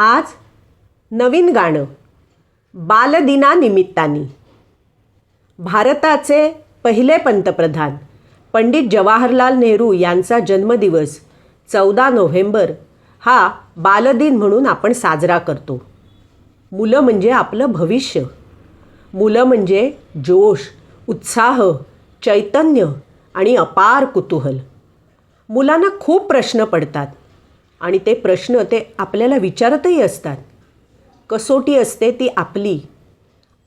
आज नवीन गाणं बालदिनानिमित्ताने. भारताचे पहिले पंतप्रधान पंडित जवाहरलाल नेहरू यांचा जन्मदिवस चौदा नोव्हेंबर हा बालदिन म्हणून आपण साजरा करतो. मुलं म्हणजे आपलं भविष्य. मुलं म्हणजे जोश उत्साह चैतन्य आणि अपार कुतूहल. मुलांना खूप प्रश्न पडतात. आणि ते प्रश्न ते आपल्याला विचारतही असतात. कसोटी असते ती आपली.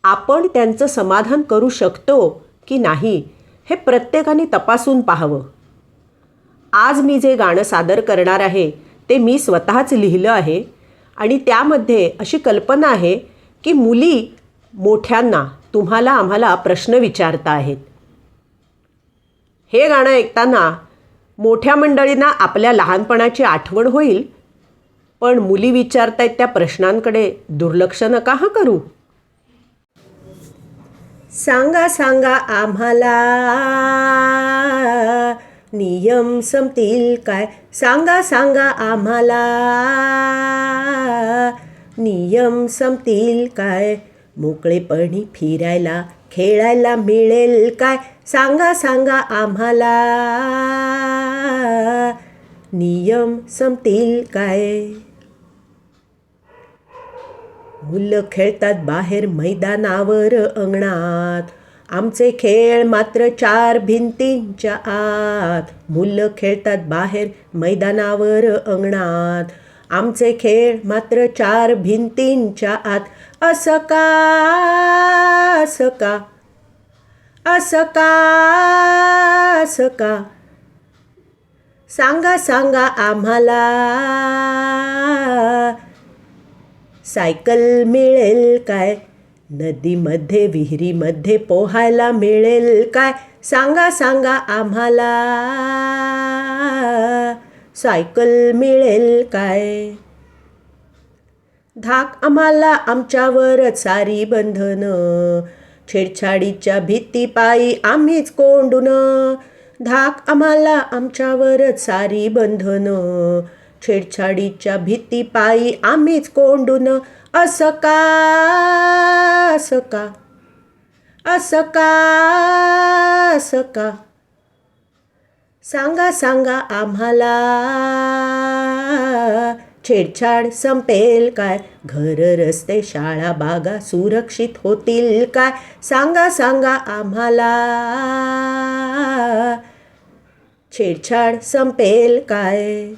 आपण त्यांचं समाधान करू शकतो की नाही हे प्रत्येकाने तपासून पाहावं. आज मी जे गाणं सादर करणार आहे ते मी स्वतःच लिहिलं आहे आणि त्यामध्ये अशी कल्पना आहे की मुली मोठ्यांना तुम्हाला आम्हाला प्रश्न विचारता आहेत हे गाणं ऐकताना मोठ्या मंडळींना आपल्या लहानपणाची आठवण होईल. पण मुली विचारतायत त्या प्रश्नांकडे दुर्लक्ष नका हा करू? सांगा सांगा आम्हाला नियम संपतील काय? सांगा सांगा आम्हाला नियम संपतील काय? मोकळेपणी फिरायला खेळायला मिळेल काय? सांगा सांगा आम्हाला नियम संपतील काय? मुलं खेळतात बाहेर मैदानावर अंगणात. आमचे खेळ मात्र चार भिंतींच्या आत. मुलं खेळतात बाहेर मैदानावर अंगणात. आमचे खेळ मात्र चार भिंतींच्या आत. असं का? असं का? असं का? असं का? सांगा सांगा आम्हाला. सायकल मिळेल काय? नदीमध्ये विहिरीमध्ये पोहायला मिळेल काय? सांगा सांगा आम्हाला. सायकल मिळेल काय? धाक आम्हाला आमच्यावरच सारी बंधनं. छेडछाडीच्या भीतीपायी आम्हीच कोंडून. धाक आम्हाला आमच्यावरच सारी बंधनं. छेडछाडीच्या भीतीपायी आम्हीच कोंडून असं का असं का असं का असं का? सांगा सांगा आम्हाला छेडछाड संपेल काय? घर रस्ते शाळा बागा सुरक्षित होतील काय? सांगा सांगा आम्हाला छेडछाड संपेल काय?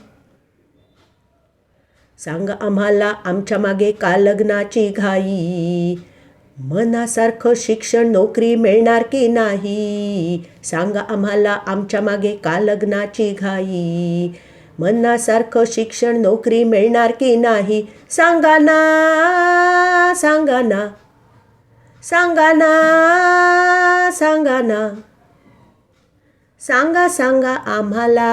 सांगा आम्हाला आमच्या मागे का लग्नाची घाई? मनासारखं शिक्षण नोकरी मिळणार की नाही? सांगा आम्हाला आमच्या मागे का लग्नाची घाई? मनासारखं शिक्षण नोकरी मिळणार की नाही? सांगा ना सांगा ना सांगा ना सांगा ना. सांगा सांगा आम्हाला.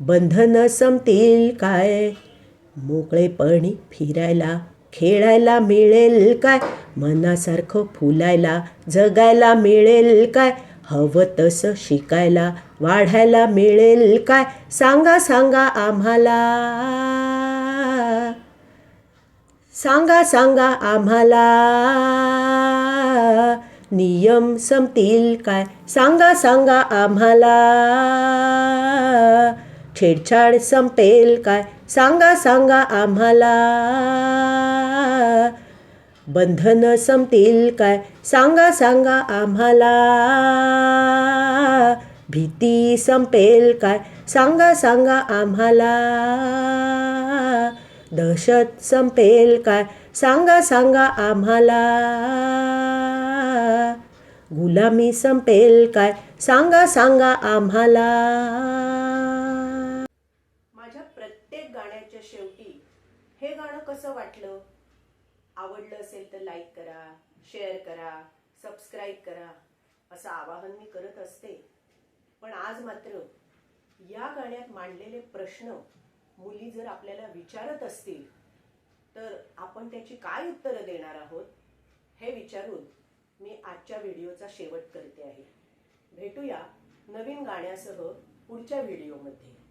बंधनं संपतील काय? मोकळेपणी फिरायला खेळायला मिळेल काय? मनासारखं फुलायला जगायला मिळेल काय? हवं तसं शिकायला वाढायला मिळेल काय? सांगा सांगा आम्हाला. सांगा सांगा आम्हाला. नियम संपतील काय? सांगा सांगा आम्हाला. छेडछाड संपेल काय? सांगा सांगा आम्हाला. बंधनं संपतील काय? सांगा सांगा आम्हाला. भीती संपेल काय? सांगा सांगा आम्हाला. दहशत संपेल काय? सांगा सांगा आम्हाला. गुलामी संपेल काय? सांगा सांगा आम्हाला. माझ्या प्रत्येक गाण्याच्या शेवटी हे गाणं कसं वाटलं? आवडलं असेल तर लाईक करा शेअर करा सबस्क्राईब करा असं आवाहन मी करत असते. पण आज मात्र या गाण्यात मांडलेले प्रश्न मुली जर आपल्याला विचारत असतील तर आपण त्याची काय उत्तरं देणार आहोत हे विचारून मी आजच्या व्हिडिओचा शेवट करते आहे. भेटूया नवीन गाण्यासह पुढच्या व्हिडिओमध्ये.